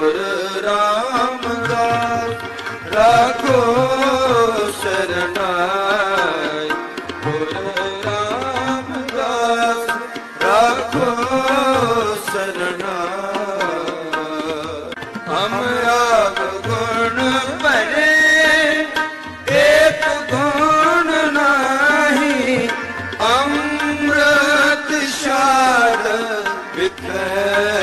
ਗੁਰ ਰਾਮਦਾਸ, ਰਾਖੋ ਸਰਨਾਈ। ਗੁਰ ਰਾਮਦਾਸ, ਰਾਖੋ ਗੁਣ ਭਰੇ, ਏਕ ਗੁਣ ਨਹੀਂ, ਅੰਮ੍ਰਿਤ ਸ਼ਾਦ ਵਿਖੇ।